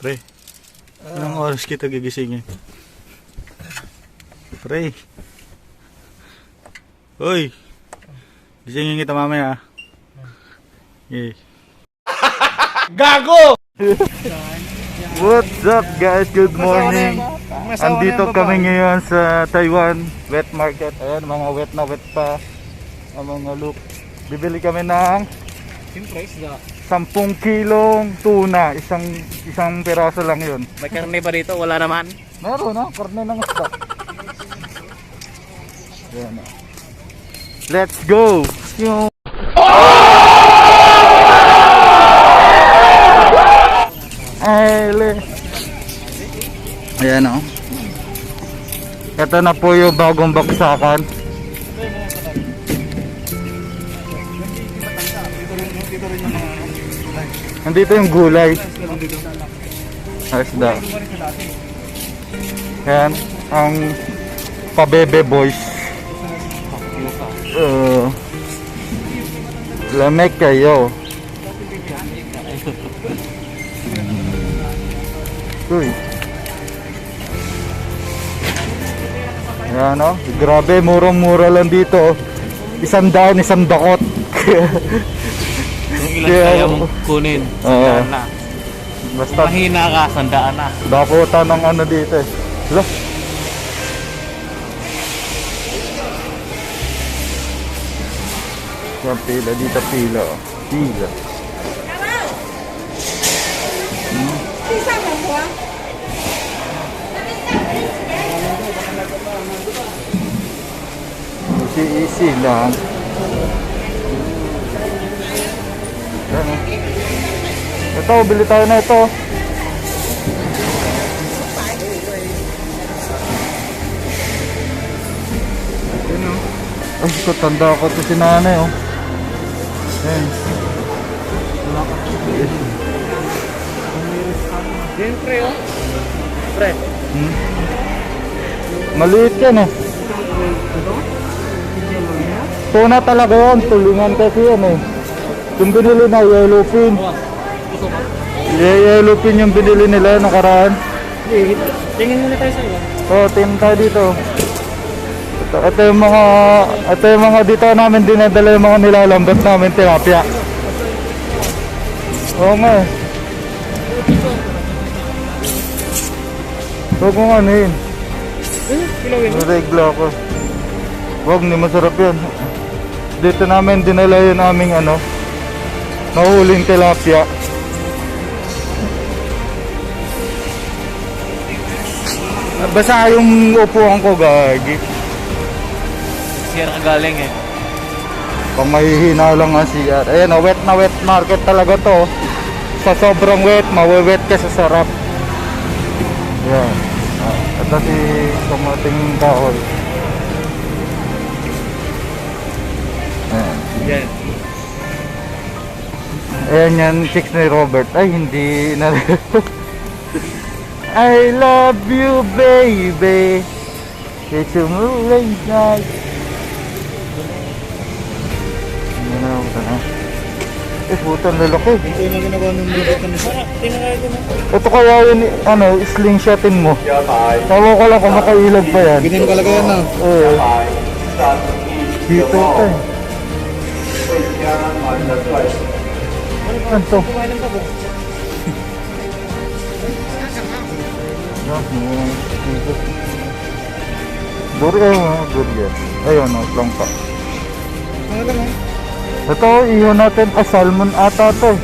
Pre, anong oras kita gigisingin? Pre. Hoy. Gisingin kita mamaya. Okay. Gago! What's up guys? Good morning. Andito kami ngayon sa Taiwan wet market. Ayan, mga wet na wet pa. Ang mga look. Bibili kami ng Siyempre, isda. 10 kilong tuna. Isang isang piraso lang yun. May karne ba dito? Wala naman. Meron na, karne ng isda. Ayan na. Let's go! Yung... Ay, le. Ayan o. Ito na po yung bagong baksakan. Nandito yung gulay. Isda. Yan, ang pabebe boys. Uh, lamig kayo. Uy. Yan o, grabe, murang-mura lang dito. Isang daan, isang dakot. Ilan Kaya- kaya mong kunin, Oo. sandaan na. Basta Mahina ka, sandaan na. dakutan ng ano dito eh. Hala. Yan pila, dito pila. oh. Pila. Easy easy lang. Yan, oh. Ito, bili tayo na ito. Yan o. Ay, ko tanda ko to si nanay oh. Yan. Siyempre, oh. Pre. Hmm. Maliit yan eh. Tuna talaga yan. Tulingan kasi yan eh. Yung binili na yellow pin. Ye- Yellow pin yung binili nila nakaraan. Tingin muna tayo sa iyo. Oo, oh, team tayo dito. Ito, ito yung mga, ito yung mga dito namin dinadala yung mga nilalambot namin tilapia. Oo nga eh. Huwag mong ano yun. Kilawin. Regla ko. Huwag, hindi masarap yan. Dito namin dinala yung aming ano, mahuling tilapia. Basa yung upuan ko, gagi. Siya nakagaling eh. Pang mahihina lang ang CR. Ayan, oh, wet na wet market talaga to. Sa sobrang wet, mawewet ka sa sarap. Yan. Ah, ito si kumating kahoy. Ayan. Yan. Ayan yan, chicks ni Robert. Ay, hindi na I love you, baby. It's a moving night. Hindi na ako na. Eh, putan lalaki. Ito yung ginagawa ng mga ito na. Ito kaya yun, ano, slingshotin mo. Tawa ko lang kung makailag pa yan. Ganyan talaga yan ah. Oo. Dito ito eh. Ano to? Tabo. Durian, ah, durian. Ayun, oh, langka. Ano lang oh. Ito, iyon natin, ah, salmon ata to eh.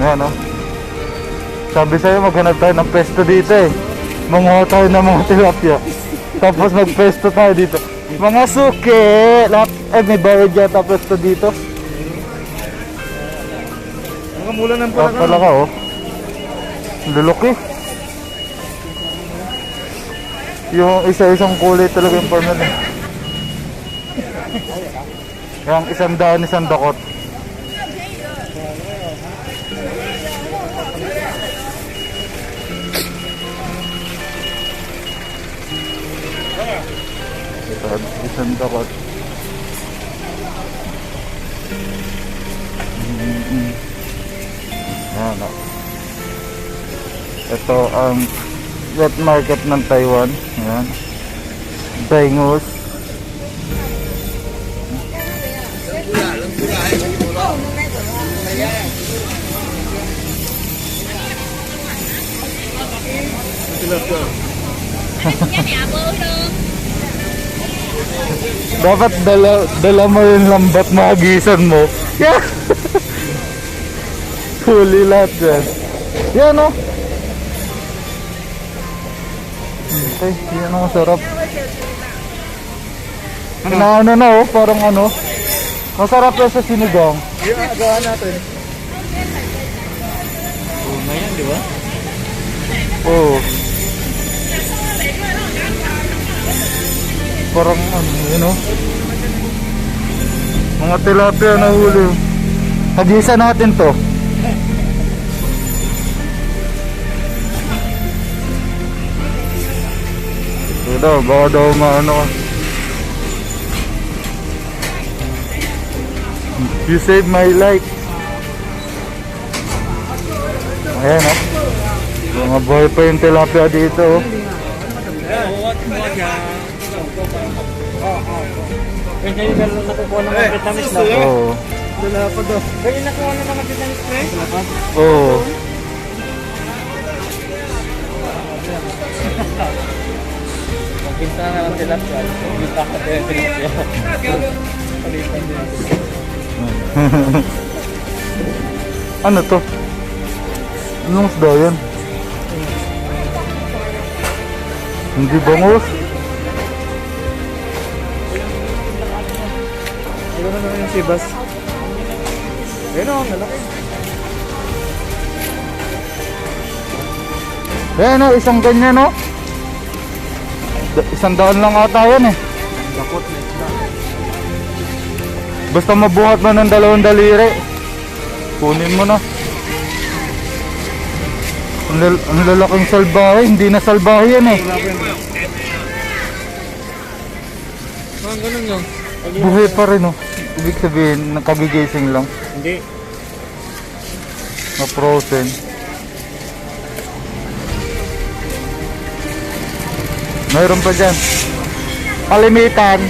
Ayan, oh. Sabi sa'yo, maghanap tayo ng pesto dito eh. Manguha tayo ng mga tilapia. Tapos magpesto tayo dito. Mga suki! Lahat, eh, may bayad yata pesto dito. Mga mula ng Ah, pala ka, oh. Lulok eh. Yung isa-isang kulay talaga yung eh. Yung isang daan, isang dakot. Ito, isang dakot. Mm, mm. Ito ang wet market ng Taiwan. Ayan. Bangus. Dapat dala, dala mo yung lambat maagisan mo. Yeah. Huli lahat dyan. Yan o. Okay, yan ang masarap. Na ano na oh, parang ano. Masarap yan sa sinigang. Yung agawan natin. Oo, ngayon, di ba? Oo. Parang ano, yun oh. Mga tilapia na huli. Hagisa natin to. Ito, baka daw maano. You saved my life. Ayan oh. Mga boy pa yung tilapia dito oh. Kaya yung nakukuha ng mga vitamis na. Oo. Dala pa daw. Yung nakuha ng mga vitamis na eh. Pa? Oo. Magbinta na lang sila. Ka tayo tilapia. Palitan din. ano to? Anong isda yan? Hindi bangus? Ito na yung sibas. Ayun o, nalaki. Ayan o, isang ganyan o. Isang daan lang ata yan eh. Lakot na isda. Basta mabuhat mo ng dalawang daliri. Kunin mo na. Ang, lal- ang lalaking salbahe, hindi na salbahe yan eh. Buhay pa rin oh. Ibig sabihin, nakagigising lang. Hindi. Na frozen. Mayroon pa dyan. Kalimitan.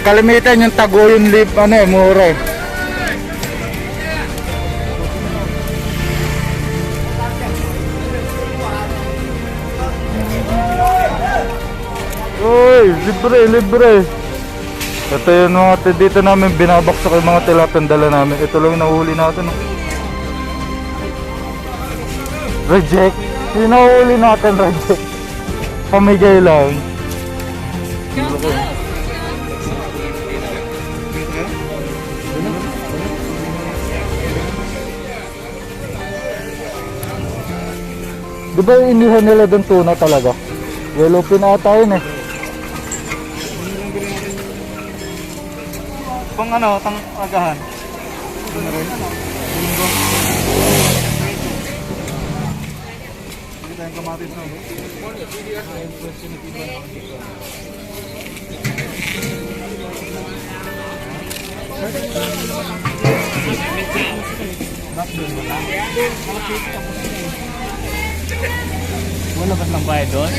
Kalimitan yung tago yung lip, ano eh, mura eh. Uy, libre, libre. Ito yung mga dito namin binabaksak yung mga tilapia dala namin. Ito lang yung nahuli natin. oh. Reject. Yung nahuli natin, reject. Pamigay lang. Di ba inihan nila doon tuna talaga? Yellow pin ata yun eh. Pang ano, tang agahan. Ano rin? Linggo. Hindi tayong kamatis na. Wala ba lang bayad doon?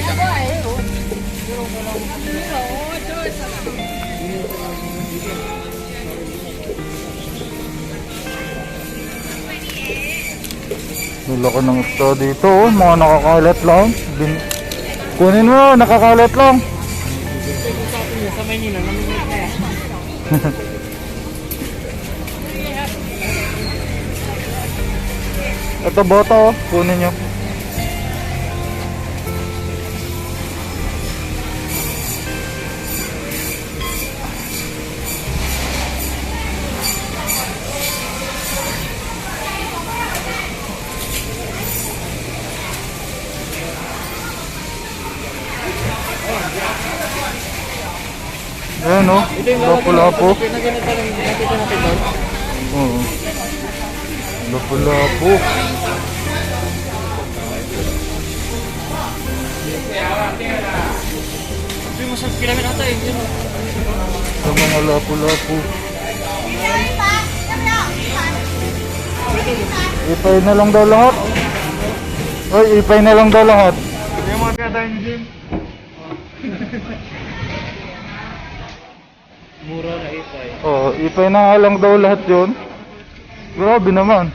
Nila ko ng isda dito, oh. mga nakakalat lang. Bin... Kunin mo, nakakalat lang. Sa Maynila. Ito bota, oh. kunin nyo. Lapo-lapo. Oo. Lapo-lapo. Sabi mo sa mga lapo-lapo. Ipay na lang daw lahat. Oy, ipay na lang daw lahat. Hindi mo kaya tayong gym. Na ipay. Oo, ipay na nga lang daw lahat yun. Grabe naman.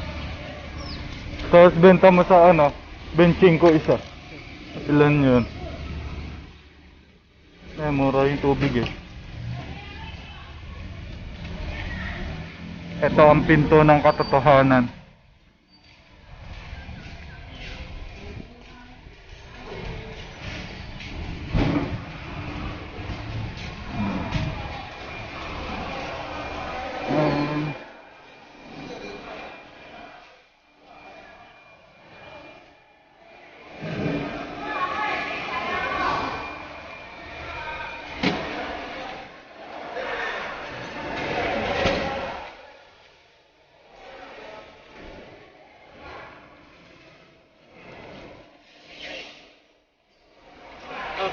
Tapos benta mo sa ano, benching ko isa. Ilan yun? Eh, mura yung tubig eh. Ito ang pinto ng katotohanan.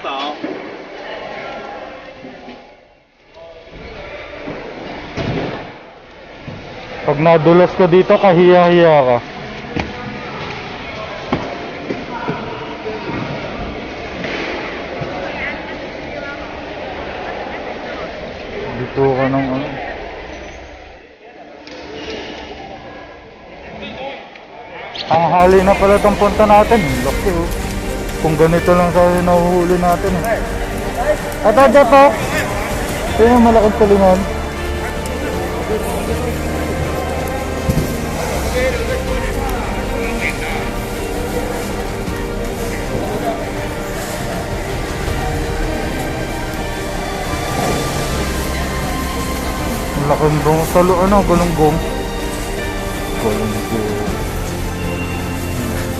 Tao. Pag nadulas ka dito, kahiya-hiya ka. Dito ka ng ano. Ang hali na pala itong punta natin. Laki oh. Kung ganito lang sa nahuhuli natin eh. At adya po. Ito yung malaking tulingan. Ang laking bong talo ano, galunggong. Galunggong.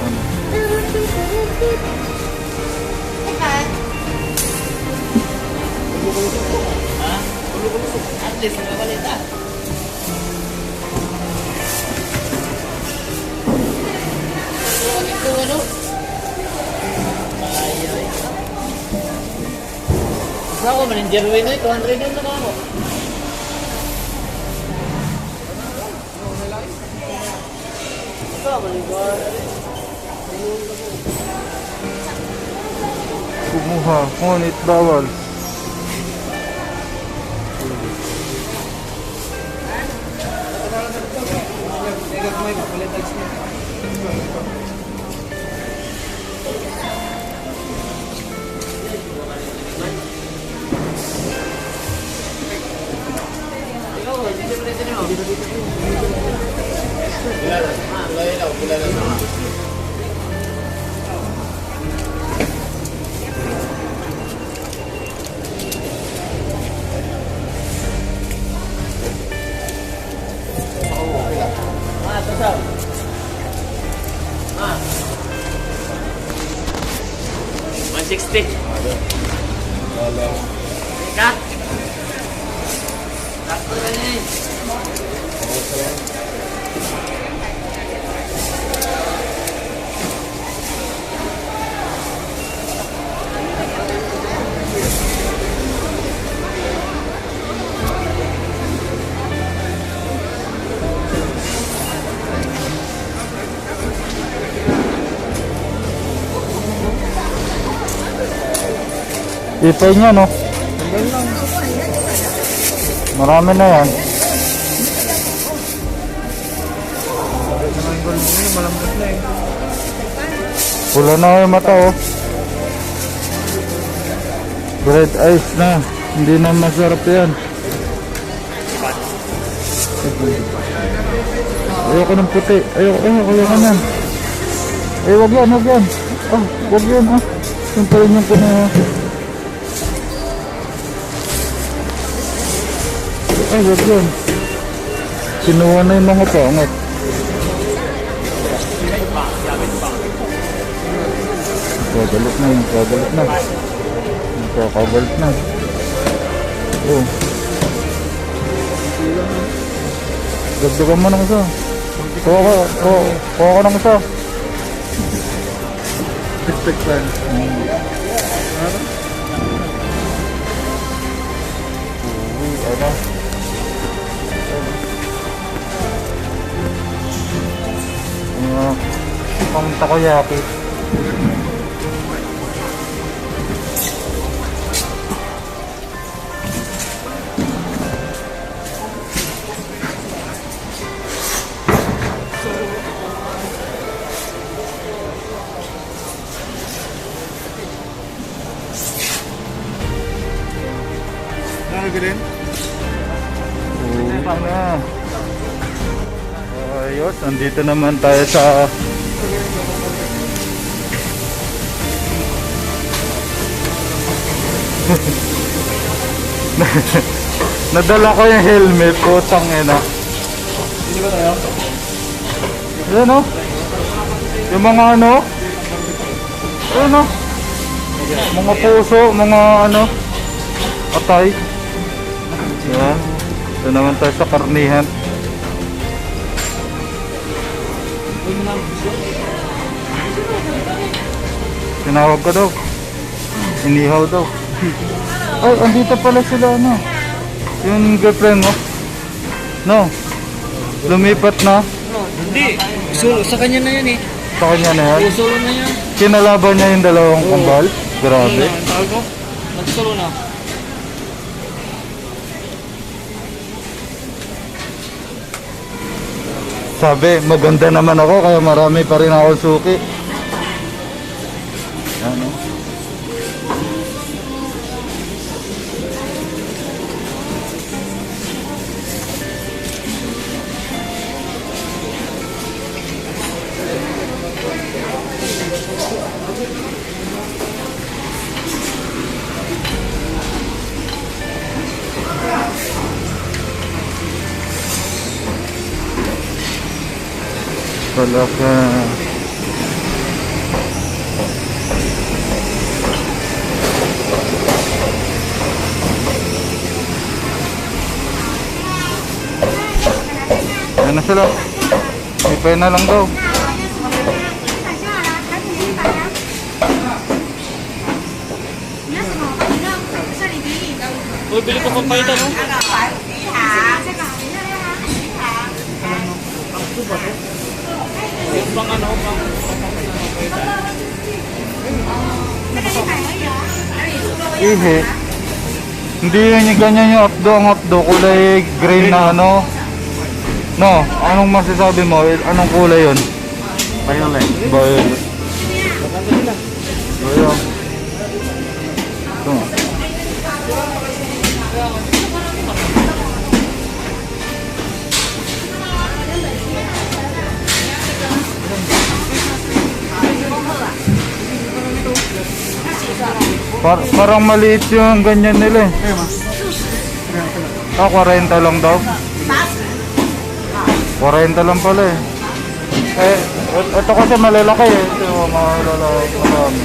Ano? At least nakabalita. Ito ano? Ay, ay. Sa ako, manager win eh. 200 yun na ako. Ito, manager. Kumuha, ngunit bawal. Ako. Kilala. Ah, sasaw. Ah. 160. Ka? Ka na. Ipay niya, no? Marami na yan. Pula na yung mata, oh. Bread ice na. Hindi na masarap yan. Ayoko ng puti. Ayoko, ayoko, ayoko yan. Eh, wag yan, wag yan. Oh, wag yan, ah. Yung pa rin puno, ah. Ay, wag yan. Kinuha na yung mga pangat. Kagalit na yun, kagalit na. Kagalit na. Oh. Dagdagan mo ng isa. Kuha ka, kuha, kuha ka ng isa. Expect plan. Uy, ano? Ano? Pang takoyaki. Nandito naman tayo sa Nadala ko yung helmet, putang ina. Hindi ba tayo? Yan o. Yung mga ano. Yan o. Mga puso, mga ano. Atay. Yan. Ito naman tayo sa karnihan. Tinawag ko daw. Inihaw daw. Ay, andito pala sila ano. Yung girlfriend mo. No. Lumipat na. Hindi. Solo. Sa kanya na yan eh. Sa kanya na yan. Solo na yan. Kinalaban niya yung dalawang Oo. kambal. Grabe. Ano na, tawag ko? Nagsolo na. Sabi, maganda naman ako kaya marami pa rin ako suki. Ano? Talaga. Sila. Ipay na lang daw. Uy, bili ko pampayta no? Yung pang ano, pang... Ihi. Hindi yun yung ganyan yung updo. Ang updo kulay green na ano. No, anong masasabi mo? Anong kulay yun? Violet. Violet. Ayan. Ito. Par parang maliit yung ganyan nila eh. Ah, 40 lang daw. 40 lang pala eh. Eh, ito kasi malalaki eh. Ito yung mga lalaki. marami.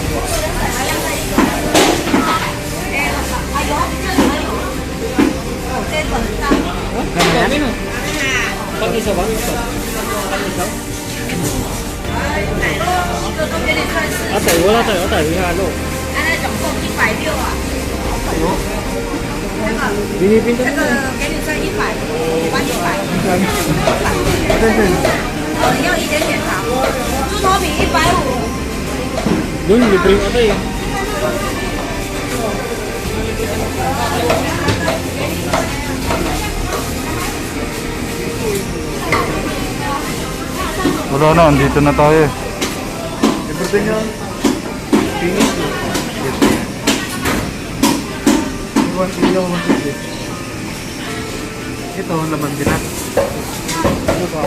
Dami no? Pag isa ba? Atay, wala tayo. Atay, halo. Binibinta 这 mo. 个给你算一百，换一百。哦，你要一点点糖。猪头饼一百五， Doon, libre yung atay eh. Wala na, andito na tayo eh. Libre niya. Finish hindi ako masisip. Ito, laman din at. Ano ba?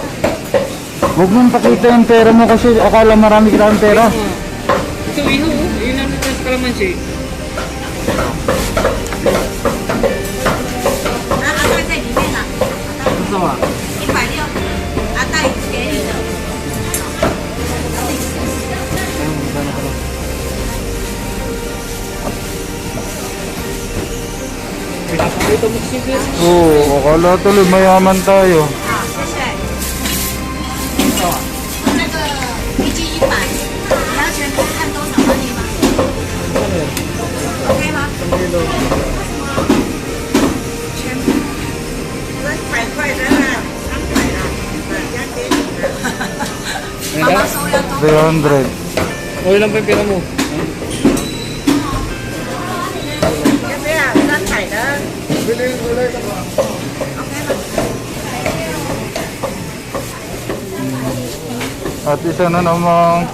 Huwag mong pakita yung pera mo kasi akala marami ka ng pera. Ito, iho. Oh. Yun ang request ka naman siya. Gusto mo? Dito magsibis. Oo, akala tuloy mayaman tayo. Three hundred. Okay lang pa yung pira mo. At isa na namang...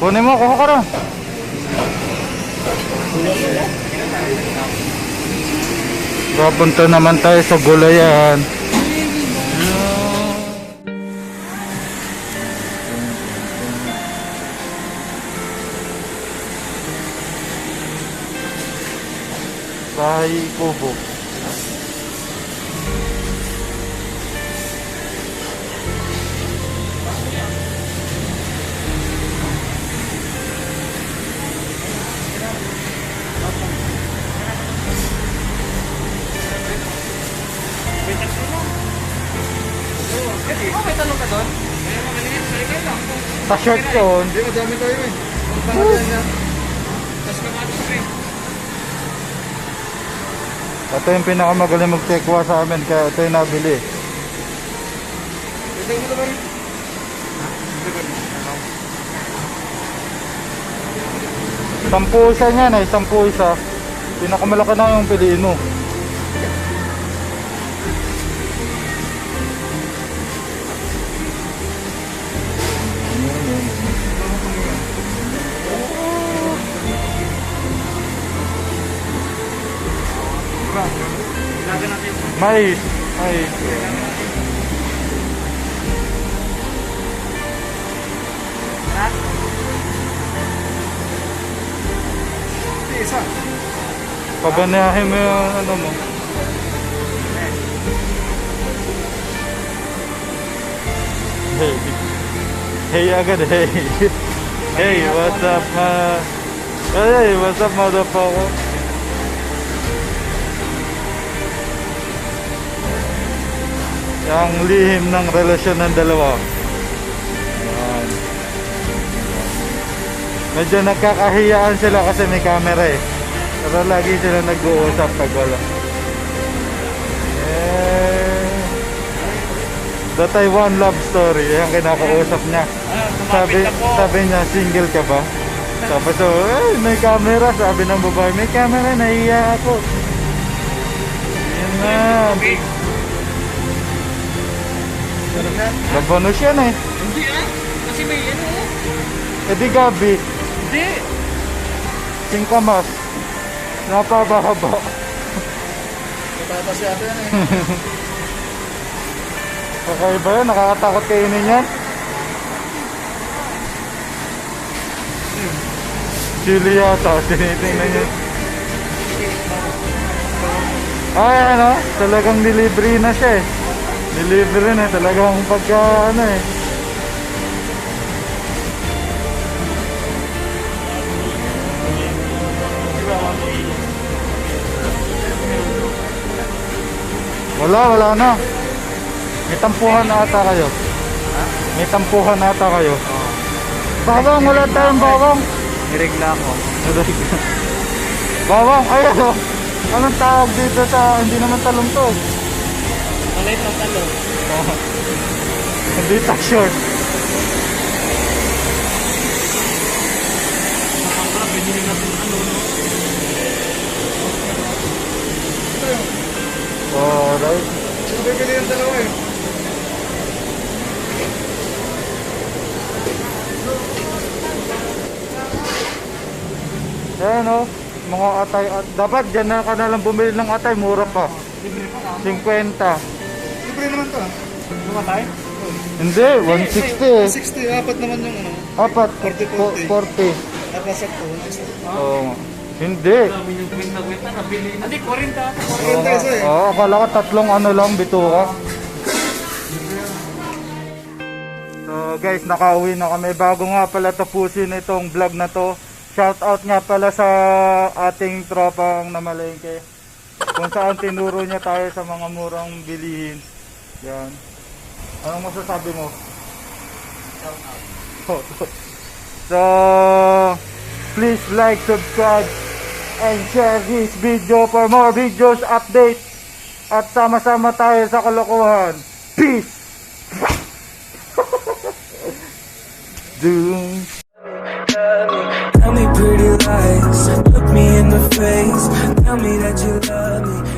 Kunin mo, kuha ka rin. Papunta naman tayo sa gulayan. Bahay Kubo. Sa short yun. Hindi, madami tayo eh. Ang pangalan niya. Tapos kamatis rin. Ito yung pinakamagaling magtekwa sa amin kaya ito yung nabili. Ito mo naman. Sampu isa niyan eh, sampu isa. Pinakamalaki na yung piliin mo. Mais, mais. Isa. Paganahin mo yung ano mo. Hey. Hey agad, hey. Hey, what's up, ma? Hey, what's up, motherfucker? Ang lihim ng relasyon ng dalawa. Yan. Medyo nagkakahiyaan sila kasi may camera eh. Pero lagi sila nag-uusap pag wala. Eh, the Taiwan love story. Yan kinakausap niya. Sabi, sabi niya, single ka ba? Tapos so, eh, may camera. Sabi ng babae, may camera, nahiya ako. Yan na. Labanos yan eh. Hindi ah. Kasi may ano. Eh di gabi, Hindi. singkamas. Napababa. Matatas yata yan eh. Kakaiba yun, nakakatakot kainin yan. Chili yata, tinitingnan yun. Ay, ano, talagang delivery na siya eh. Delivery na, talagang pagka, ano eh. Wala, wala na. May tampuhan na ata kayo. May tampuhan na ata kayo. Bawang, wala tayong bawang. Niregla ako. Bawang, ay ano? Anong tawag dito sa, hindi naman talong to. Maliit ng talo. Hindi ta short. Alright. Bibili yung dalawa eh. Ayan o, mga atay. At, dapat dyan na ka na lang bumili ng atay, mura pa. Libre pa ka. 50. Libre naman to. Lumatay? Hindi, 160 eh. 60, apat naman yung ano. Apat, 40, 40. Nakasap to, 160. Oo. Hindi. Hindi, 40 ata. Oo, 40 isa eh. Oo, akala ko tatlong ano lang, bituka. So guys, nakauwi na kami. Bago nga pala tapusin itong vlog na to, shout out nga pala sa ating tropang namalengke. Kung saan tinuro niya tayo sa mga murang bilihin. Yan. Anong masasabi mo? Shout out. so, please like, subscribe, and share this video for more videos, updates, at sama-sama tayo sa kalokohan. Peace! Doom. Tell me pretty lies, look me in the face. Tell me that you love me.